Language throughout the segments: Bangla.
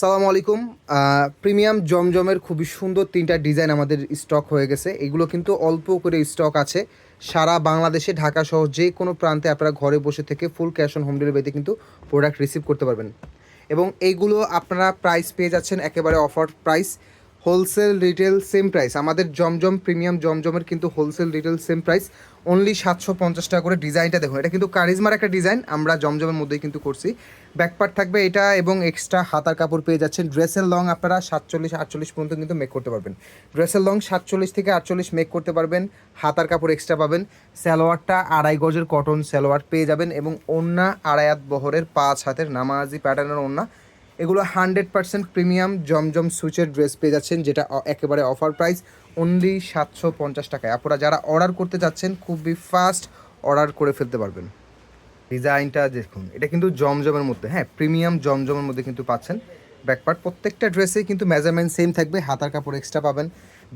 সালামু আলাইকুম। প্রিমিয়াম জমজমের খুবই সুন্দর তিনটা ডিজাইন আমাদের স্টক হয়ে গেছে। এগুলো কিন্তু অল্প করে স্টক আছে। সারা বাংলাদেশে, ঢাকা সহ যে কোনো প্রান্তে আপনারা ঘরে বসে থেকে ফুল ক্যাশ অন হোম ডেলিভারিতে কিন্তু প্রোডাক্ট রিসিভ করতে পারবেন। এবং এইগুলো আপনারা প্রাইস পেয়ে যাচ্ছেন একেবারে offer price wholesale retail same price আমাদের জমজম প্রিমিয়াম জমজমের কিন্তু wholesale retail same price only সাতশো পঞ্চাশ টাকা করে ডিজাইনটা দেখুন। এটা কিন্তু কারিজমার একটা ডিজাইন আমরা জমজমের মধ্যেই কিন্তু করছি। ব্যাকপার্ট থাকবে এটা এবং এক্সট্রা হাতার কাপড় পেয়ে যাচ্ছেন। ড্রেসের লং আপনারা সাতচল্লিশ আটচল্লিশ পর্যন্ত কিন্তু মেক করতে পারবেন। ড্রেসের লং সাতচল্লিশ থেকে আটচল্লিশ মেক করতে পারবেন। হাতার কাপড় এক্সট্রা পাবেন। সালোয়ারটা আড়াই গজের কটন সালোয়ার পেয়ে যাবেন এবং ওন্না আড়ায়াত বহরের পাঁচ হাতের নামাজি প্যাটার্নের ওন্না এগুলো হান্ড্রেড পার্সেন্ট প্রিমিয়াম জমজম সুইচের ড্রেস পেয়ে যাচ্ছেন, যেটা একেবারে অফার প্রাইস, অনলি সাতশো পঞ্চাশ টাকায়। আপনারা যারা অর্ডার করতে চাচ্ছেন খুবই ফাস্ট অর্ডার করে ফেলতে পারবেন। ডিজাইনটা দেখুন, এটা কিন্তু জমজমের মধ্যে হ্যাঁ প্রিমিয়াম জমজমের মধ্যে কিন্তু পাচ্ছেন ব্যাকপার্ট প্রত্যেকটা ড্রেসে কিন্তু মেজারমেন্ট সেম থাকবে, হাতার কাপড় এক্সট্রা পাবেন,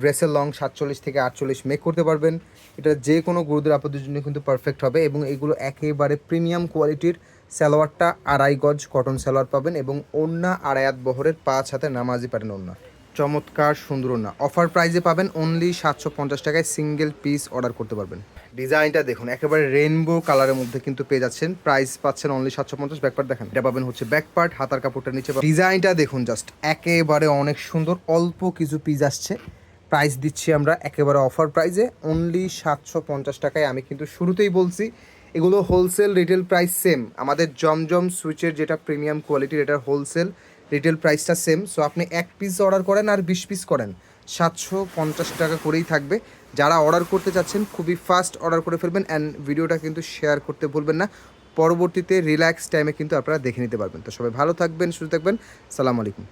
ড্রেসের লং সাতচল্লিশ থেকে আটচল্লিশ মেক করতে পারবেন। এটা যে কোনো গুরুদের আপদের জন্য কিন্তু পারফেক্ট হবে এবং এগুলো একেবারে প্রিমিয়াম কোয়ালিটির সালোয়ারটা আড়াই গজ কটন সালোয়ার পাবেন এবং ওন্না আড়ায়াত বহরের পাঁচ হাতে নামাজি পারেন ওন্না। চমৎকার, সুন্দর ওন্না। অফার প্রাইজে পাবেন অনলি সাতশো পঞ্চাশ টাকায় সিঙ্গেল পিস অর্ডার করতে পারবেন। ডিজাইনটা দেখুন, একেবারে রেনবো কালারের মধ্যে কিন্তু পেয়ে যাচ্ছেন। প্রাইস পাচ্ছেন অনলি সাতশো পঞ্চাশ ব্যাকপার্ট দেখেন। এটা পাবেন হচ্ছে ব্যাকপার্ট হাতার কাপড়টা নিচে। ডিজাইনটা দেখুন জাস্ট একেবারে অনেক সুন্দর, অল্প কিছু পিস আসছে। প্রাইস দিচ্ছি আমরা একেবারে অফার প্রাইজে অনলি সাতশো পঞ্চাশ টাকায় আমি কিন্তু শুরুতেই বলছি, এগুলো হোলসেল রিটেল প্রাইস সেম আমাদের জমজম সুইচের যেটা প্রিমিয়াম কোয়ালিটির এটার হোলসেল রিটেল প্রাইসটা সেম সো আপনি এক পিস অর্ডার করেন আর বিশ পিস করেন। সাতশো পঞ্চাশ টাকা করেই থাকবে। যারা অর্ডার করতে চাচ্ছেন, খুবই ফাস্ট অর্ডার করে ফেলবেন অ্যান্ড ভিডিওটা কিন্তু শেয়ার করতে ভুলবেন না। পরবর্তীতে রিল্যাক্স টাইমে কিন্তু আপনারা দেখে নিতে পারবেন। তো সবাই ভালো থাকবেন, সুস্থ থাকবেন। সালাম আলাইকুম।